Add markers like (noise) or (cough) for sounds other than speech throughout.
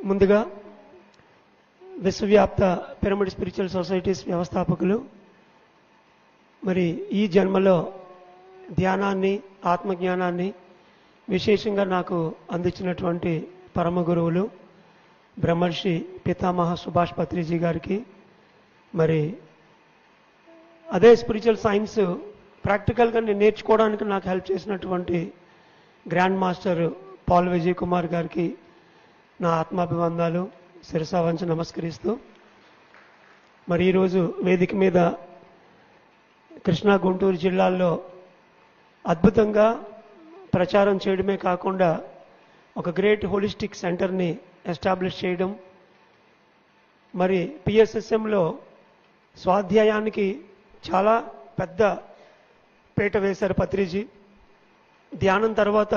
ముందుగా విశ్వవ్యాప్త pyramid spiritual societies వ్యవస్థాపకులు మరి ఈ జన్మలో ధ్యానాన్ని ఆత్మజ్ఞానాన్ని విశేషంగా నాకు అందించినటువంటి పరమ గురువులు బ్రహ్మర్షి పితామహ సుభాష్ పత్రిజీ గారికి మరి అదే స్పిరిచువల్ సైన్స్ ప్రాక్టికల్గా నేను నేర్చుకోవడానికి నాకు హెల్ప్ చేసినటువంటి grand master Paul Vijay Kumar గారికి నా ఆత్మాభివందాలు శిరసా వంచి నమస్కరిస్తూ మరి ఈరోజు వేదిక మీద కృష్ణా గుంటూరు జిల్లాల్లో అద్భుతంగా ప్రచారం చేయడమే కాకుండా ఒక గ్రేట్ హోలిస్టిక్ సెంటర్ని ఎస్టాబ్లిష్ చేయడం మరి పిఎస్ఎస్ఎంలో స్వాధ్యాయానికి చాలా పెద్ద పీట వేశారు పత్రిజీ. ధ్యానం తర్వాత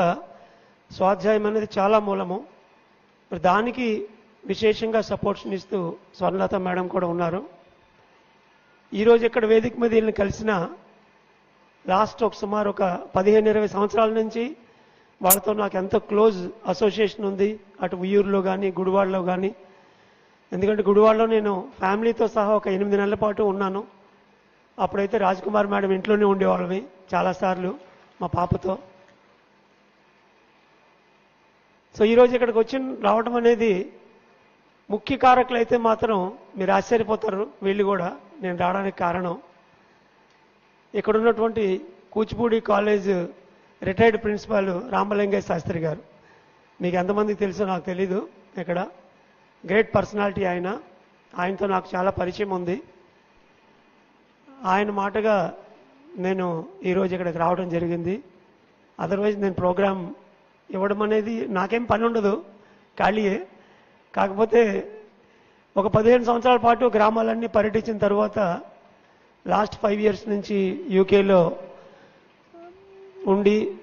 స్వాధ్యాయం అనేది చాలా మూలము. మరి దానికి విశేషంగా సపోర్ట్స్ని ఇస్తూ స్వర్ణలత మేడం కూడా ఉన్నారు. ఈరోజు ఇక్కడ వేదిక మీద వీళ్ళని కలిసిన లాస్ట్ ఒక సుమారు ఒక పదిహేను ఇరవై సంవత్సరాల నుంచి వాళ్ళతో నాకు ఎంతో క్లోజ్ అసోసియేషన్ ఉంది. అటు ఉయ్యూరులో కానీ గుడివాడలో కానీ ఎందుకంటే గుడివాడలో నేను ఫ్యామిలీతో సహా ఒక ఎనిమిది నెలల పాటు ఉన్నాను. అప్పుడైతే రాజ్కుమార్ మేడం ఇంట్లోనే ఉండేవాళ్ళమి చాలాసార్లు మా పాపతో. సో ఈరోజు ఇక్కడికి వచ్చి రావడం అనేది ముఖ్య కారకులు అయితే మాత్రం మీరు ఆశ్చర్యపోతారు. వీళ్ళు కూడా నేను రావడానికి కారణం. ఇక్కడ ఉన్నటువంటి Kuchipudi college retired principal Ramalingaiah Sastri garu. మీకు ఎంతమందికి తెలుసో నాకు తెలీదు ఇక్కడ. గ్రేట్ పర్సనాలిటీ ఆయన. ఆయనతో నాకు చాలా పరిచయం ఉంది. ఆయన మాటగా నేను ఈరోజు ఇక్కడికి రావడం జరిగింది. అదర్వైజ్ నేను ప్రోగ్రామ్ ఇవ్వడం అనేది నాకేం పని ఉండదు. ఖాళీయే. కాకపోతే ఒక పదిహేను సంవత్సరాల పాటు గ్రామాలన్నీ పర్యటించిన తర్వాత లాస్ట్ ఫైవ్ ఇయర్స్ నుంచి యూకేలో ఉండి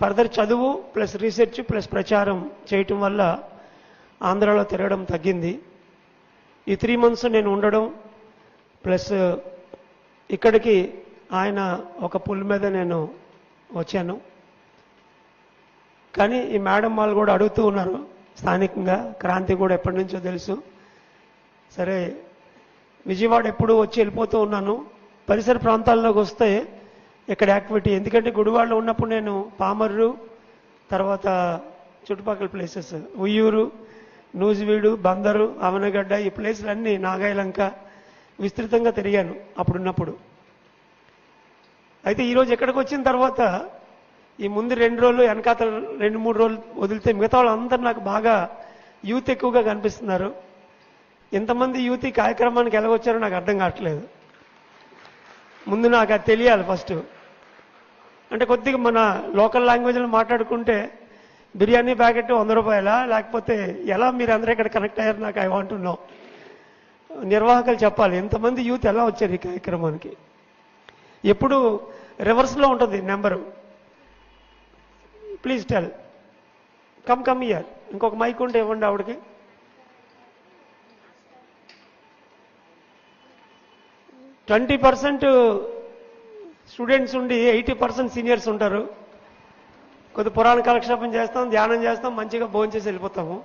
ఫర్దర్ చదువు ప్లస్ రీసెర్చ్ ప్లస్ ప్రచారం చేయటం వల్ల ఆంధ్రాలో తిరగడం తగ్గింది. ఈ త్రీ మంత్స్ నేను ఉండడం ప్లస్ ఇక్కడికి ఆయన ఒక పుల్ మీద నేను వచ్చాను. కానీ ఈ మేడం వాళ్ళు కూడా అడుగుతూ ఉన్నారు. స్థానికంగా క్రాంతి కూడా ఎప్పటి నుంచో తెలుసు. సరే విజయవాడ ఎప్పుడు వచ్చి వెళ్ళిపోతూ ఉన్నాను. పరిసర ప్రాంతాల్లోకి వస్తే ఇక్కడ యాక్టివిటీ. ఎందుకంటే గుడివాడలో ఉన్నప్పుడు నేను పామర్రు తర్వాత చుట్టుపక్కల ప్లేసెస్ ఉయ్యూరు నూజివీడు బందరు అవనగడ్డ ఈ ప్లేసులన్నీ నాగాయలంక విస్తృతంగా తిరిగాను అప్పుడున్నప్పుడు. అయితే ఈరోజు ఎక్కడికి వచ్చిన తర్వాత ఈ ముందు రెండు రోజులు వెనకాత రెండు మూడు రోజులు వదిలితే మిగతా వాళ్ళందరూ నాకు బాగా యూత్ ఎక్కువగా కనిపిస్తున్నారు. ఎంతమంది యూత్ ఈ కార్యక్రమానికి ఎలాగొచ్చారో నాకు అర్థం కావట్లేదు. ముందు నాకు అది తెలియాలి ఫస్ట్. అంటే కొద్దిగా మన లోకల్ లాంగ్వేజ్లో మాట్లాడుకుంటే బిర్యానీ ప్యాకెట్ వంద రూపాయలా? లేకపోతే ఎలా మీరు అందరూ ఇక్కడ కనెక్ట్ అయ్యారు నాకు ఐ వాంట్ నో. నిర్వాహకులు చెప్పాలి ఎంతమంది యూత్ ఎలా వచ్చారు ఈ కార్యక్రమానికి? ఎప్పుడు రివర్స్లో ఉంటుంది number. Please tell come come year ఇంకొక మైక్ ఉంటే ఇవ్వండి ఆవిడకి. ట్వంటీ పర్సెంట్ స్టూడెంట్స్ ఉండి ఎయిటీ పర్సెంట్ సీనియర్స్ ఉంటారు. కొద్ది పురాణ కాలక్షేపం చేస్తాం ధ్యానం చేస్తాం మంచిగా భోజనం చేసి వెళ్ళిపోతాము.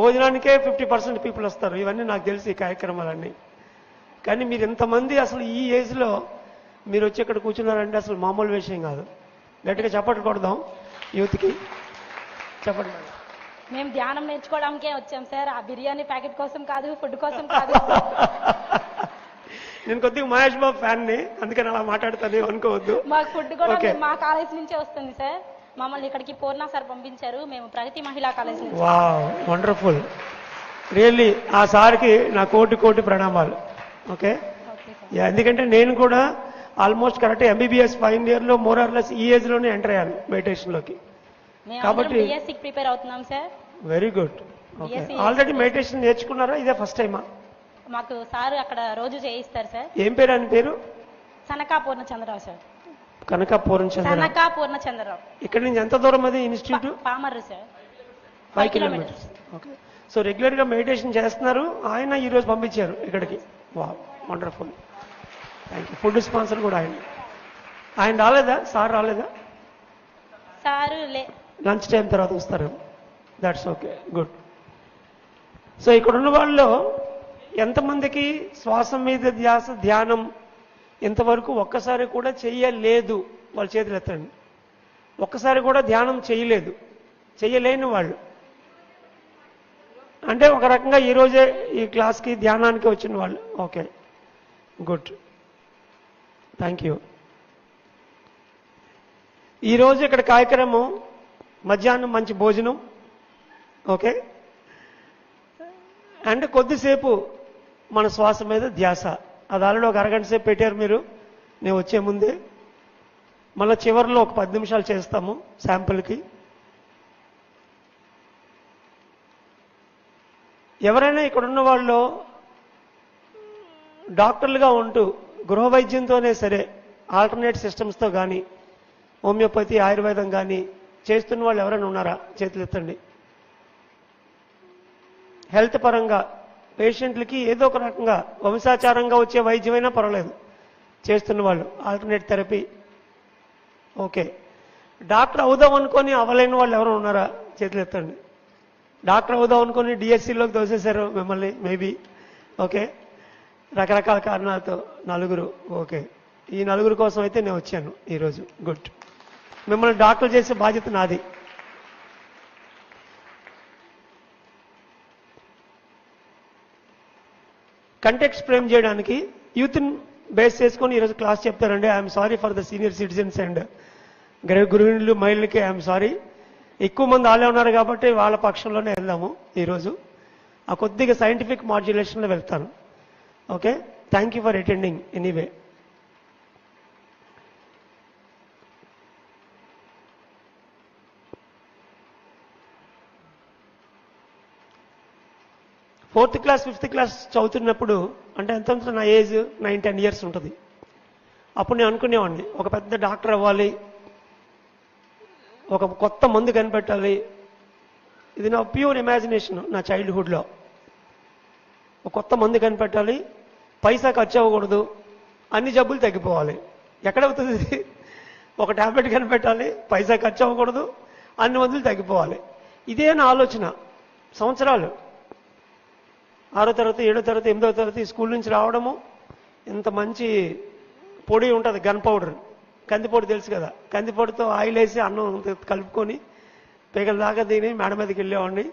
భోజనానికే ఫిఫ్టీ పర్సెంట్ పీపుల్ వస్తారు. ఇవన్నీ నాకు తెలిసి ఈ కార్యక్రమాలన్నీ. కానీ మీరు ఇంతమంది అసలు ఈ ఏజ్లో మీరు వచ్చి ఇక్కడ కూర్చున్నారంటే అసలు మామూలు విషయం కాదు. గట్టిగా చప్పట్లు కొడదాం. యూత్కి చెప్పండి మేడం. మేము ధ్యానం నేర్చుకోవడానికే వచ్చాం సార్. ఆ బిర్యానీ ప్యాకెట్ కోసం కాదు ఫుడ్ కోసం కాదు. (laughs) నేను కొద్దిగా మహేష్ బాబు ఫ్యాన్ని అందుకని అలా మాట్లాడతాను అనుకోవద్దు. మాకు ఫుడ్ కూడా Okay. మా కాలేజ్ నుంచే వస్తుంది సార్. మమ్మల్ని ఇక్కడికి పూర్ణ సార్ పంపించారు. మేము ప్రగతి మహిళా కాలేజ్ నుంచి. Wow wonderful. రియల్లీ ఆ సార్కి నా కోటి కోటి ప్రణామాలు. ఓకే? Okay sir. యా, ఎందుకంటే నేను కూడా ఆల్మోస్ట్ కరెక్ట్ ఎంబీబీఎస్ ఫైనల్ ఇయర్లో మోర్ ఆర్లెస్ ఈ ఏజ్లోనే ఎంటర్ అయ్యాను మెడిటేషన్లోకి. మేము కాబట్టి- ప్రిపేర్ అవుతున్నాం sir. Very good. Already meditation నేర్చుకున్నారా? ఇదే ఫస్ట్ టైమా? మాకు సార్ అక్కడ రోజు చేయిస్తారు సార్. ఏం పేరు? అని పేరు? సనకా పూర్ణచంద్రరావు సార్. కనక పూర్ణ చంద్ర సనకా పూర్ణచంద్రరావు. ఇక్కడి నుంచి? ఎంత దూరం అది institute? Pamarru sir. Five kilometres. Okay. So రెగ్యులర్గా మెడిటేషన్ చేస్తున్నారు. ఆయన ఈరోజు పంపించారు ఇక్కడికి. వా wonderful. Thank you food sponsor కూడా ఆయన. ఆయన రాలేదా? సార్ రాలేదా? సారు లంచ్ టైం తర్వాత వస్తారు దట్స్ ఓకే గుడ్ సో ఇక్కడ ఉన్న వాళ్ళలో ఎంతమందికి శ్వాసం మీద ధ్యాస ధ్యానం ఇంతవరకు ఒక్కసారి కూడా చెయ్యలేదు. వాళ్ళ చేతులు ఎత్తండి ఒక్కసారి కూడా ధ్యానం చేయలేదు చెయ్యలేని వాళ్ళు. అంటే ఒక రకంగా ఈరోజే ఈ క్లాస్కి ధ్యానానికి వచ్చిన వాళ్ళు. ఓకే గుడ్ థ్యాంక్ యూ ఈరోజు ఇక్కడ కార్యక్రమం మధ్యాహ్నం మంచి భోజనం ఓకే? అండ్ కొద్దిసేపు మన శ్వాస మీద ధ్యాస. అది ఆల్రెడీ ఒక అరగంట సేపు పెట్టారు మీరు. నేను వచ్చే ముందే. మళ్ళీ చివరిలో ఒక పది నిమిషాలు చేస్తాము శాంపుల్కి. ఎవరైనా ఇక్కడ ఉన్న వాళ్ళు డాక్టర్లుగా ఉంటూ గృహ వైద్యంతోనే సరే ఆల్టర్నేట్ సిస్టమ్స్తో కానీ హోమియోపతి ఆయుర్వేదం కానీ చేస్తున్న వాళ్ళు ఎవరైనా ఉన్నారా? చేతులెత్తండి. హెల్త్ పరంగా పేషెంట్లకి ఏదో ఒక రకంగా వంశాచారంగా వచ్చే వైద్యమైనా పర్వాలేదు. చేస్తున్న వాళ్ళు ఆల్టర్నేట్ థెరపీ. ఓకే. డాక్టర్ అవుదాం అనుకొని అవ్వలేని వాళ్ళు ఎవరైనా ఉన్నారా? చేతులెత్తండి. డాక్టర్ అవుదాం అనుకొని డిఎస్సిలోకి దోసేశారు మిమ్మల్ని మేబీ ఓకే. రకరకాల కారణాలతో నలుగురు ఓకే. ఈ నలుగురు కోసం అయితే నేను వచ్చాను ఈరోజు. గుడ్. మిమ్మల్ని డాక్టర్ చేసే బాధ్యత నాది. కంటెక్స్ ఫ్రేమ్ చేయడానికి యూత్ని బేస్ చేసుకొని ఈరోజు క్లాస్ చెప్తారండి. I'm sorry for the senior citizens and గృహిణులు మహిళలకి ఐఎమ్ సారీ. ఎక్కువ మంది వాళ్ళే ఉన్నారు కాబట్టి వాళ్ళ పక్షంలోనే వెళ్దాము ఈరోజు. ఆ కొద్దిగా సైంటిఫిక్ మాడ్యులేషన్లో వెళ్తాను. Okay? Thank you for attending anyway fourth class fifth class చదువుతున్నప్పుడు అంటే ఎంత ఉంటుంది నా ఏజ్ నైన్ టెన్ ఇయర్స్ ఉంటుంది. అప్పుడు నేను అనుకునేవాడిని ఒక పెద్ద డాక్టర్ అవ్వాలి ఒక కొత్త మందు కనిపెట్టాలి. ఇది నా ప్యూర్ ఇమాజినేషన్ నా చైల్డ్హుడ్లో ఒక కొత్త మందు కనిపెట్టాలి పైసా ఖర్చు అవ్వకూడదు అన్ని జబ్బులు తగ్గిపోవాలి. ఎక్కడవుతుంది ఒక టాబ్లెట్ కనిపెట్టాలి పైసా ఖర్చు అవ్వకూడదు అన్ని మందులు తగ్గిపోవాలి. ఇదే నా ఆలోచన. సంవత్సరాలు. ఆరో తరగతి ఏడో తరగతి ఎనిమిదో తరగతి స్కూల్ నుంచి రావడము ఇంత మంచి పొడి ఉంటుంది గన్ పౌడర్. కందిపొడి తెలుసు కదా. కందిపొడితో ఆయిల్ వేసి అన్నం కలుపుకొని పేగల దాకా తిని మేడ మీదకి వెళ్ళేవాడిని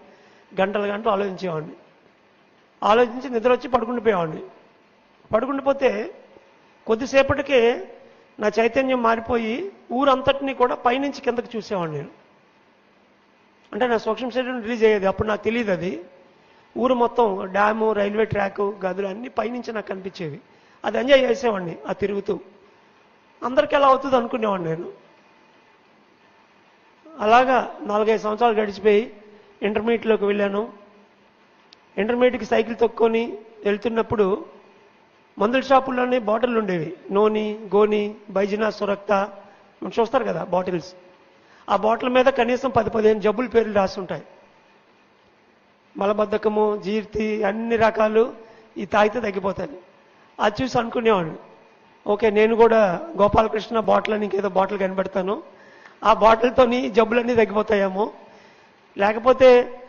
గంటలు గంటలు ఆలోచించేవాడిని. ఆలోచించి నిద్ర వచ్చి పడుకుండిపోయేవాడిని పడుకుండిపోతే కొద్దిసేపటికే నా చైతన్యం మారిపోయి ఊరంతటినీ కూడా పైనుంచి కిందకి చూసేవాడిని నేను. అంటే నా సూక్ష్మ శరీరం రిలీజ్ అయ్యేది అప్పుడు నాకు తెలియదు అది. ఊరు మొత్తం డ్యాము రైల్వే ట్రాకు గదులు అన్నీ పైనుంచి నాకు కనిపించేవి. అది ఎంజాయ్ చేసేవాడిని ఆ తిరుగుతూ. అందరికీ ఎలా అవుతుంది అనుకునేవాడిని నేను. అలాగా నాలుగైదు సంవత్సరాలు గడిచిపోయి ఇంటర్మీడియట్లోకి వెళ్ళాను. ఇంటర్మీడియట్కి సైకిల్ తొక్కొని వెళ్తున్నప్పుడు మందుల షాపుల్లోనే బాటిల్ ఉండేవి. నోని గోని బైజినా సురక్త. మనం చూస్తారు కదా బాటిల్స్. ఆ బాటిల్ మీద కనీసం పది పదిహేను జబ్బుల పేర్లు రాస్తుంటాయి మలబద్ధకము జీర్తి అన్ని రకాలు ఈ తాగితే తగ్గిపోతాయి. అది చూసి అనుకునేవాడిని. ఓకే నేను కూడా గోపాలకృష్ణ బాటిల్ అని ఇంకేదో బాటిల్ కనిపెడతాను. ఆ బాటిల్తోని జబ్బులన్నీ తగ్గిపోతాయేమో. లేకపోతే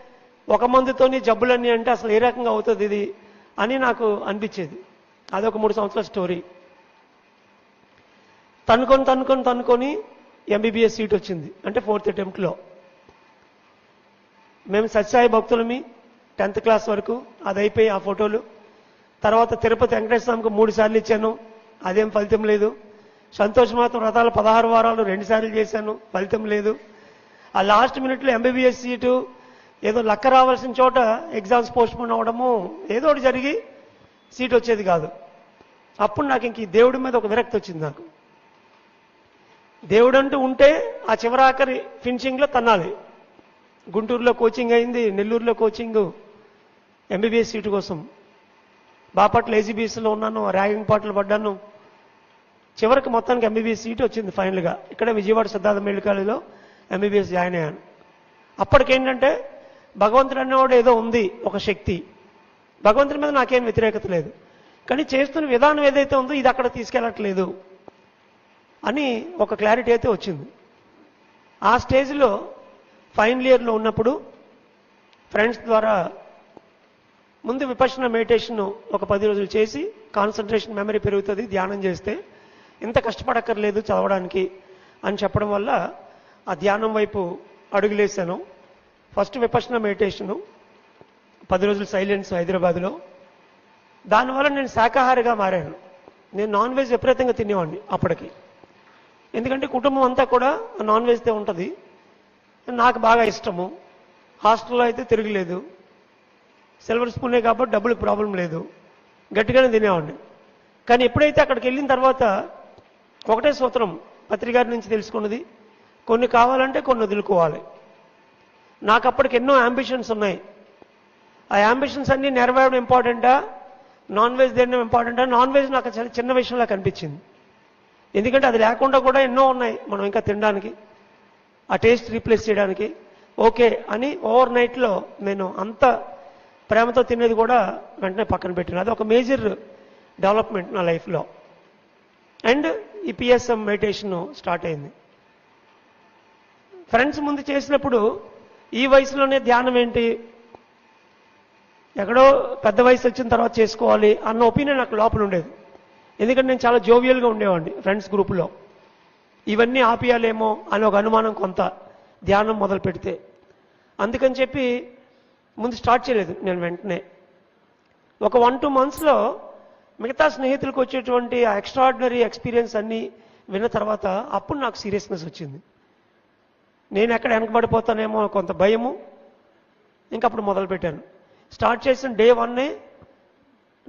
ఒక మందుతోని జబ్బులన్నీ అంటే అసలు ఏ రకంగా అవుతుంది ఇది అని నాకు అనిపించేది. అదొక మూడు సంవత్సరాల స్టోరీ. తనుకొని తనుకొని తనుకొని ఎంబీబీఎస్ సీట్ వచ్చింది. అంటే ఫోర్త్ అటెంప్ట్లో. మేము సత్యసాయి భక్తులమి టెన్త్ క్లాస్ వరకు అది అయిపోయి ఆ ఫోటోలు. తర్వాత తిరుపతి వెంకటేశ్వర స్వామికి మూడు సార్లు ఇచ్చాను. అదేం ఫలితం లేదు. సంతోష్ మాత్రం వ్రతాలు పదహారు వారాలు రెండు సార్లు చేశాను. ఫలితం లేదు. ఆ లాస్ట్ మినిట్లో ఎంబీబీఎస్ సీటు ఏదో లక్క రావాల్సిన చోట ఎగ్జామ్స్ పోస్ట్పోన్ అవ్వడము ఏదో ఒకటి జరిగి సీట్ వచ్చేది కాదు. అప్పుడు నాకు ఇంక ఈ దేవుడి మీద ఒక విరక్తి వచ్చింది నాకు. దేవుడు అంటూ ఉంటే ఆ చివరాఖరి ఫినిషింగ్లో తన్నాలి. గుంటూరులో కోచింగ్ అయింది నెల్లూరులో కోచింగ్ ఎంబీబీఎస్ సీటు కోసం. బాపట్ల ఏజీబీఎస్లో ఉన్నాను ర్యాగింగ్ పాటలు పడ్డాను. చివరికి మొత్తానికి ఎంబీబీఎస్ సీట్ వచ్చింది ఫైనల్గా ఇక్కడ Vijayawada Siddhartha medical MBBS join అయ్యాను. అప్పటికేంటంటే భగవంతుడు అనేవాడు ఏదో ఉంది ఒక శక్తి. భగవంతుడి మీద నాకేం వ్యతిరేకత లేదు. కానీ చేస్తున్న విధానం ఏదైతే ఉందో ఇది అక్కడ తీసుకెళ్ళట్లేదు అని ఒక క్లారిటీ అయితే వచ్చింది. ఆ స్టేజ్లో ఫైనల్ ఇయర్లో ఉన్నప్పుడు ఫ్రెండ్స్ ద్వారా ముందు విపక్షణ మెడిటేషన్ ఒక పది రోజులు చేసి కాన్సన్ట్రేషన్ మెమరీ పెరుగుతుంది ధ్యానం చేస్తే ఇంత కష్టపడక్కర్లేదు చదవడానికి అని చెప్పడం వల్ల ఆ ధ్యానం వైపు అడుగులేశాను. ఫస్ట్ విపక్షణ మెడిటేషను పది రోజులు సైలెన్స్ హైదరాబాద్లో. దానివల్ల నేను శాకాహారిగా మారాను. నేను నాన్ వెజ్ విపరీతంగా తినేవాడిని అప్పటికి. ఎందుకంటే కుటుంబం అంతా కూడా నాన్ వెజ్తో ఉంటుంది. నాకు బాగా ఇష్టము. హాస్టల్లో అయితే తిరగలేదు. సిల్వర్ స్పూనే కాబట్టి డబ్బులకు ప్రాబ్లం లేదు. గట్టిగానే తినేవాడిని. కానీ ఎప్పుడైతే అక్కడికి వెళ్ళిన తర్వాత ఒకటే సూత్రం పత్రికారి నుంచి తెలుసుకున్నది కొన్ని కావాలంటే కొన్ని వదులుకోవాలి. నాకు అప్పటికి ఎన్నో అంబిషన్స్ ఉన్నాయి. ఆ అంబిషన్స్ అన్ని నెరవేరడం ఇంపార్టెంటా నాన్ వెజ్ తినడం ఇంపార్టెంటా నాన్ వెజ్ నాకు చాలా చిన్న విషయంలా కనిపించింది. ఎందుకంటే అది లేకుండా కూడా ఎన్నో ఉన్నాయి మనం ఇంకా తినడానికి. ఆ టేస్ట్ రీప్లేస్ చేయడానికి. ఓకే అని ఓవర్ నైట్లో నేను అంత ప్రేమతో తినేది కూడా వెంటనే పక్కన పెట్టాను. అది ఒక మేజర్ డెవలప్మెంట్ నా లైఫ్లో అండ్ ఈ పిఎస్ఎం మెడిటేషన్ స్టార్ట్ అయింది. ఫ్రెండ్స్ ముందు చేసినప్పుడు ఈ వయసులోనే ధ్యానం ఏంటి? ఎక్కడో పెద్ద వయసు వచ్చిన తర్వాత చేసుకోవాలి అన్న ఒపీనియన్ నాకు లోపల ఉండేది. ఎందుకంటే నేను చాలా జోవియల్గా ఉండేవాడిని ఫ్రెండ్స్ గ్రూపులో. ఇవన్నీ ఆపేయాలేమో అని ఒక అనుమానం కొంత ధ్యానం మొదలు పెడితే. అందుకని చెప్పి ముందు స్టార్ట్ చేయలేదు నేను వెంటనే. ఒక వన్ టూ మంత్స్లో మిగతా స్నేహితులకు వచ్చేటువంటి ఆ ఎక్స్ట్రాడినరీ ఎక్స్పీరియన్స్ అన్నీ విన్న తర్వాత అప్పుడు నాకు సీరియస్నెస్ వచ్చింది. నేను ఎక్కడ వెనకబడిపోతానేమో కొంత భయము. ఇంకా అప్పుడు మొదలుపెట్టాను. స్టార్ట్ చేసిన డే వన్నే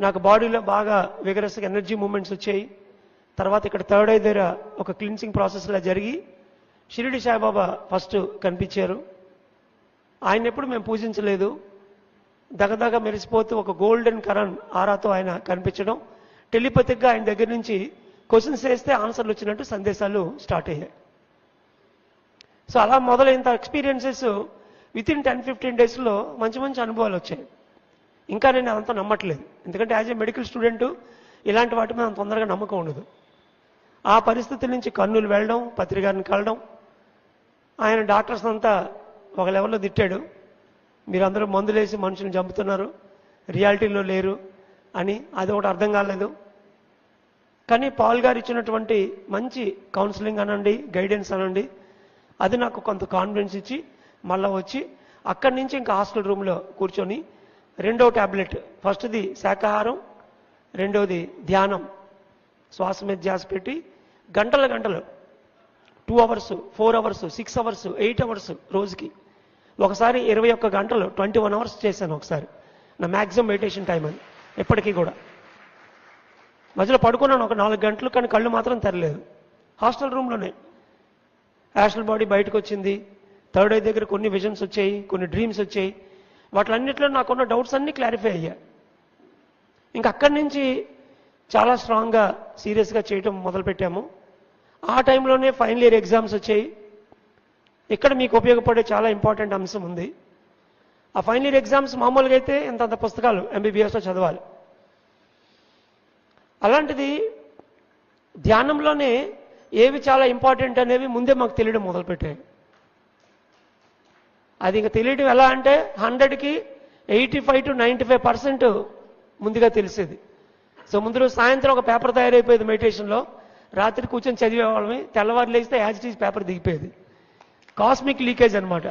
నాకు బాడీలో బాగా విగరస్గా ఎనర్జీ మూమెంట్స్ వచ్చాయి. తర్వాత ఇక్కడ థర్డ్ ఐ దగ్గర ఒక క్లిన్సింగ్ ప్రాసెస్లా జరిగి షిరిడి సాయిబాబా ఫస్ట్ కనిపించారు. ఆయన ఎప్పుడు మేము పూజించలేదు. దగదగ మెరిసిపోతూ ఒక గోల్డెన్ కరణ్ ఆరాతో ఆయన కనిపించడం. టెలిపతిక్గా ఆయన దగ్గర నుంచి క్వశ్చన్స్ వేస్తే ఆన్సర్లు వచ్చినట్టు సందేశాలు స్టార్ట్ అయ్యాయి. సో అలా మొదలైన experiences with in ten fifteen డేస్లో మంచి మంచి అనుభవాలు వచ్చాయి. ఇంకా నేను అదంతా నమ్మట్లేదు. ఎందుకంటే యాజ్ ఏ మెడికల్ స్టూడెంట్ ఇలాంటి వాటి మీద అంత తొందరగా నమ్మకం ఉండదు. ఆ పరిస్థితి నుంచి కన్నులు వెళ్ళడం పత్రికారిని కలడం ఆయన డాక్టర్స్ అంతా ఒక లెవెల్లో తిట్టాడు. మీరందరూ మందులేసి మనుషులను చంపుతున్నారు. రియాలిటీలో లేరు అని అది ఒకటి అర్థం కాలేదు. కానీ పాల్ గారు ఇచ్చినటువంటి మంచి కౌన్సిలింగ్ అనండి గైడెన్స్ అనండి అది నాకు కొంత కాన్ఫిడెన్స్ ఇచ్చి మళ్ళీ వచ్చి అక్కడి నుంచి ఇంకా హాస్టల్ రూమ్లో కూర్చొని రెండో ట్యాబ్లెట్ ఫస్ట్ది శాకాహారం రెండోది ధ్యానం. శ్వాస మీద ధ్యాస పెట్టి గంటల గంటలు two hours four hours six hours eight hours రోజుకి. ఒకసారి ఇరవై ఒక్క గంటలు ట్వంటీ వన్ అవర్స్ చేశాను ఒకసారి. నా మ్యాక్సిమం మెడిటేషన్ టైం అని ఎప్పటికీ కూడా. మధ్యలో పడుకున్నాను ఒక నాలుగు గంటలు కానీ కళ్ళు మాత్రం తెరలేదు. హాస్టల్ రూమ్లోనే యాషల్ బాడీ బయటకు వచ్చింది థర్డ్ ఐ దగ్గర కొన్ని విజన్స్ వచ్చాయి కొన్ని డ్రీమ్స్ వచ్చాయి. వాటిలన్నింటిలో నాకున్న డౌట్స్ అన్నీ క్లారిఫై అయ్యాయి. ఇంక అక్కడి నుంచి చాలా స్ట్రాంగ్గా సీరియస్గా చేయటం మొదలుపెట్టాము. ఆ టైంలోనే ఫైనల్ ఇయర్ ఎగ్జామ్స్ వచ్చాయి. ఇక్కడ మీకు ఉపయోగపడే చాలా ఇంపార్టెంట్ అంశం ఉంది. ఆ ఫైనల్ ఇయర్ ఎగ్జామ్స్ మామూలుగా అయితే ఇంతంత పుస్తకాలు ఎంబీబీఎస్లో చదవాలి. అలాంటిది ధ్యానంలోనే ఏవి చాలా ఇంపార్టెంట్ అనేవి ముందే మాకు తెలియడం మొదలుపెట్టాయి అది ఇంకా తెలియడం ఎలా అంటే హండ్రెడ్కి eighty five to ninety five percent ముందుగా తెలిసేది. సో ముందు రోజు సాయంత్రం ఒక పేపర్ తయారైపోయేది మెడిటేషన్లో. రాత్రి కూర్చొని చదివేవాళ్ళమి తెల్లవారు లేస్తే యాజ్ ఇట్ పేపర్ దిగిపోయేది. కాస్మిక్ లీకేజ్ అనమాట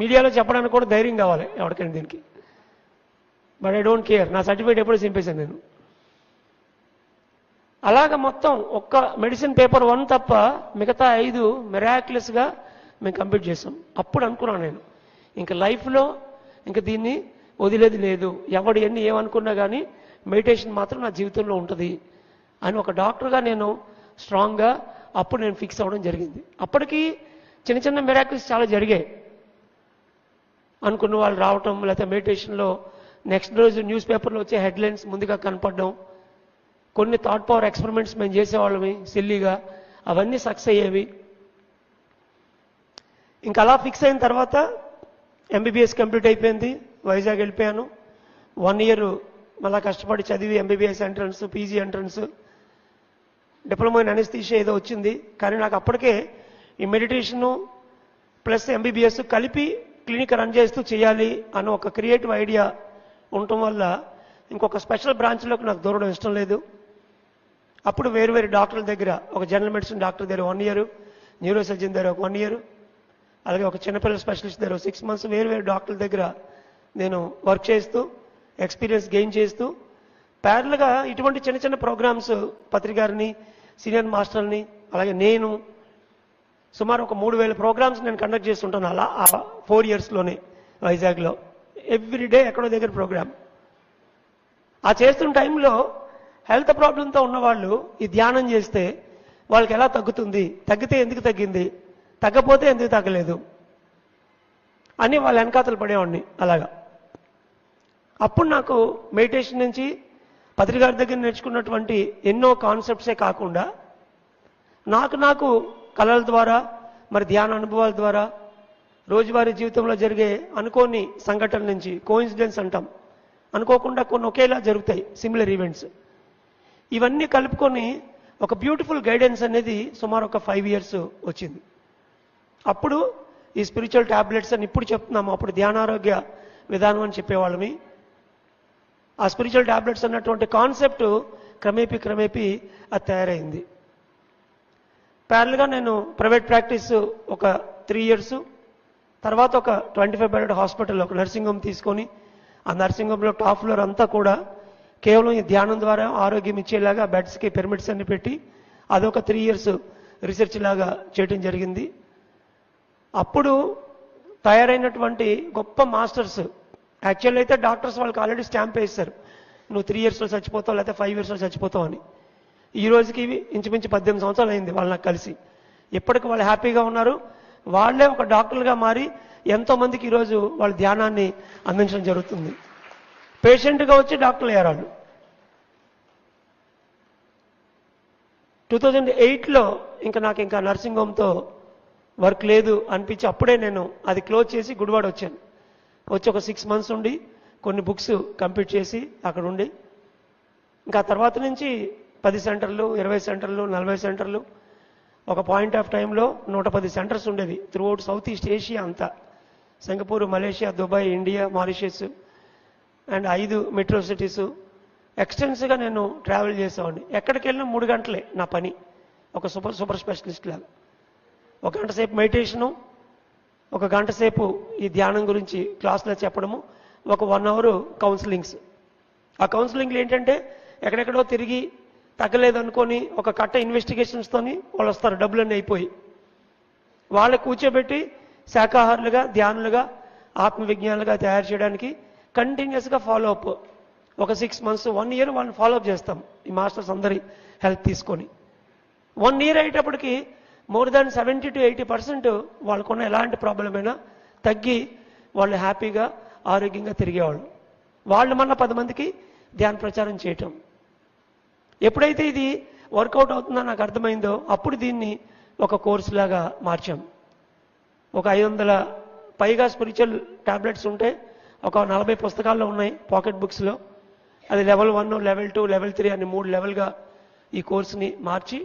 మీడియాలో చెప్పడానికి కూడా ధైర్యం కావాలి ఎవరికైనా దీనికి. But I don't care. నా సర్టిఫికేట్ ఎప్పుడో చింపేశాను నేను. అలాగ మొత్తం ఒక్క మెడిసిన్ పేపర్ వన్ తప్ప మిగతా ఐదు మిరాక్యులస్గా మేము కంప్లీట్ చేసాం. అప్పుడు అనుకున్నాను నేను. ఇంకా లైఫ్లో ఇంకా దీన్ని వదిలేది లేదు. ఎవడు ఎన్ని ఏమనుకున్నా కానీ మెడిటేషన్ మాత్రం నా జీవితంలో ఉంటుంది అని ఒక డాక్టర్గా నేను స్ట్రాంగ్గా అప్పుడు నేను ఫిక్స్ అవ్వడం జరిగింది. అప్పటికి చిన్న చిన్న మిరాకిల్స్ చాలా జరిగాయి. అనుకున్న వాళ్ళు రావటం లేకపోతే మెడిటేషన్లో నెక్స్ట్ రోజు న్యూస్ పేపర్లో వచ్చే హెడ్లైన్స్ ముందుగా కనపడడం కొన్ని థాట్ పవర్ ఎక్స్పెరిమెంట్స్ మేము చేసేవాళ్ళమి సిల్లీగా. అవన్నీ సక్సెస్ అయ్యేవి. ఇంకా అలా ఫిక్స్ అయిన తర్వాత ఎంబీబీఎస్ కంప్లీట్ అయిపోయింది. వైజాగ్ వెళ్ళిపోయాను. వన్ ఇయర్ మళ్ళా కష్టపడి చదివి MBBS entrance PG entrance diploma in anaesthesia ఏదో వచ్చింది. కానీ నాకు అప్పటికే ఈ మెడిటేషను ప్లస్ ఎంబీబీఎస్ కలిపి క్లినిక్ రన్ చేస్తూ చేయాలి అన్న ఒక క్రియేటివ్ ఐడియా ఉండటం వల్ల ఇంకొక స్పెషల్ బ్రాంచ్లోకి నాకు దూరడం ఇష్టం లేదు. అప్పుడు వేరు వేరు డాక్టర్ల దగ్గర ఒక జనరల్ మెడిసిన్ డాక్టర్ దగ్గర వన్ ఇయర్ న్యూరో సర్జన్ దగ్గర ఒక వన్ ఇయర్ అలాగే ఒక చిన్నపిల్లల స్పెషలిస్ట్ దగ్గర సిక్స్ మంత్స్ వేరు వేరు డాక్టర్ల దగ్గర నేను వర్క్ చేస్తూ ఎక్స్పీరియన్స్ గెయిన్ చేస్తూ ప్యారల్గా ఇటువంటి చిన్న చిన్న ప్రోగ్రామ్స్ పత్రికారిని సీనియర్ మాస్టర్ని అలాగే నేను సుమారు ఒక మూడు వేల ప్రోగ్రామ్స్ నేను కండక్ట్ చేస్తుంటాను అలా ఆ ఫోర్ ఇయర్స్లోనే వైజాగ్లో. ఎవ్రీ డే ఎక్కడో దగ్గర ప్రోగ్రామ్ ఆ చేస్తున్న టైంలో హెల్త్ ప్రాబ్లంతో ఉన్నవాళ్ళు ఈ ధ్యానం చేస్తే వాళ్ళకి ఎలా తగ్గుతుంది? తగ్గితే ఎందుకు తగ్గింది? తగ్గపోతే ఎందుకు తగ్గలేదు? అని వాళ్ళ వెనకాతలు పడేవాడిని అలాగా. అప్పుడు నాకు మెడిటేషన్ నుంచి పత్రికారి దగ్గర నేర్చుకున్నటువంటి ఎన్నో కాన్సెప్ట్సే కాకుండా నాకు నాకు కళల ద్వారా మరి ధ్యాన అనుభవాల ద్వారా రోజువారీ జీవితంలో జరిగే అనుకోని సంఘటనల నుంచి కోయిన్సిడెన్స్ అంటాం. అనుకోకుండా కొన్ని ఒకేలా జరుగుతాయి సిమిలర్ ఈవెంట్స్ ఇవన్నీ కలుపుకొని ఒక బ్యూటిఫుల్ గైడెన్స్ అనేది సుమారు ఒక ఫైవ్ ఇయర్స్ వచ్చింది. అప్పుడు ఈ స్పిరిచువల్ ట్యాబ్లెట్స్ అని ఇప్పుడు చెప్తున్నాము. అప్పుడు ధ్యానారోగ్య విధానం అని చెప్పేవాళ్ళమి. ఆ స్పిరిచువల్ టాబ్లెట్స్ అన్నటువంటి కాన్సెప్ట్ క్రమేపీ క్రమేపీ అది తయారైంది. ప్యారల్గా నేను ప్రైవేట్ ప్రాక్టీస్ ఒక త్రీ ఇయర్స్ తర్వాత ఒక ట్వంటీ ఫైవ్ బెడెడ్ హాస్పిటల్ ఒక నర్సింగ్ హోమ్ తీసుకొని ఆ నర్సింగ్ హోమ్లో టాప్ ఫ్లోర్ అంతా కూడా కేవలం ఈ ధ్యానం ద్వారా ఆరోగ్యం ఇచ్చేలాగా బెడ్స్కి పిరమిడ్స్ అన్ని పెట్టి అదొక త్రీ ఇయర్స్ రీసెర్చ్ లాగా చేయటం జరిగింది. అప్పుడు తయారైనటువంటి గొప్ప మాస్టర్స్ యాక్చువల్ అయితే డాక్టర్స్ వాళ్ళకి ఆల్రెడీ స్టాంప్ వేస్తారు నువ్వు త్రీ ఇయర్స్లో చచ్చిపోతావు లేకపోతే ఫైవ్ ఇయర్స్లో చచ్చిపోతావు అని. ఈ రోజుకి ఇవి ఇంచుమించు పద్దెనిమిది సంవత్సరాలు అయింది వాళ్ళు నాకు కలిసి. ఎప్పటికి వాళ్ళు హ్యాపీగా ఉన్నారు. వాళ్ళే ఒక డాక్టర్లుగా మారి ఎంతో మందికి ఈరోజు వాళ్ళ ధ్యానాన్ని అందించడం జరుగుతుంది. పేషెంట్గా వచ్చి డాక్టర్లు అయ్యారు వాళ్ళు. టూ థౌజండ్ ఎయిట్లో ఇంకా నాకు ఇంకా నర్సింగ్ హోమ్తో వర్క్ లేదు అనిపించి అప్పుడే నేను అది క్లోజ్ చేసి గుడివాడ వచ్చాను. వచ్చి ఒక సిక్స్ మంత్స్ ఉండి కొన్ని బుక్స్ కంప్లీట్ చేసి అక్కడ ఉండి. ఇంకా తర్వాత నుంచి పది సెంటర్లు ఇరవై సెంటర్లు నలభై సెంటర్లు ఒక పాయింట్ ఆఫ్ టైంలో నూట పది సెంటర్స్ ఉండేవి త్రూఅవుట్ సౌత్ ఈస్ట్ ఏషియా అంతా. Singapore Malaysia Dubai India Mauritius and ఐదు మెట్రో సిటీసు ఎక్స్టెన్స్గా నేను ట్రావెల్ చేసేవాడిని. ఎక్కడికి వెళ్ళినా మూడు గంటలే నా పని. ఒక సూపర్ సూపర్ స్పెషలిస్ట్ లాగా. ఒక గంట సేపు మెడిటేషను ఒక గంట సేపు ఈ ధ్యానం గురించి క్లాసులో చెప్పడము ఒక వన్ అవర్ కౌన్సిలింగ్స్ ఆ కౌన్సిలింగ్లు ఏంటంటే ఎక్కడెక్కడో తిరిగి తగ్గలేదు అనుకొని ఒక కట్ట ఇన్వెస్టిగేషన్స్తోని వాళ్ళు వస్తారు డబ్బులన్నీ అయిపోయి. వాళ్ళ కూర్చోబెట్టి శాఖాహారులుగా ధ్యానులుగా ఆత్మవిజ్ఞానులుగా తయారు చేయడానికి కంటిన్యూస్గా ఫాలో అప్ ఒక సిక్స్ మంత్స్ వన్ ఇయర్ వాళ్ళని ఫాలో అప్ చేస్తాం. ఈ మాస్టర్స్ అందరి హెల్ప్ తీసుకొని. వన్ ఇయర్ అయ్యేటప్పటికి more than seventy to eighty percent వాళ్ళకున్న ఎలాంటి ప్రాబ్లం అయినా తగ్గి వాళ్ళు హ్యాపీగా ఆరోగ్యంగా తిరిగేవాళ్ళు. వాళ్ళు మన పది మందికి ధ్యాన ప్రచారం చేయటం. ఎప్పుడైతే ఇది వర్కౌట్ అవుతుందో నాకు అర్థమైందో అప్పుడు దీన్ని ఒక కోర్సు లాగా మార్చాం. ఒక ఐదు వందల పైగా స్పిరిచువల్ టాబ్లెట్స్ ఉంటే ఒక నలభై పుస్తకాల్లో ఉన్నాయి పాకెట్ బుక్స్లో అది level one level two level three అని మూడు లెవెల్గా ఈ కోర్సుని మార్చి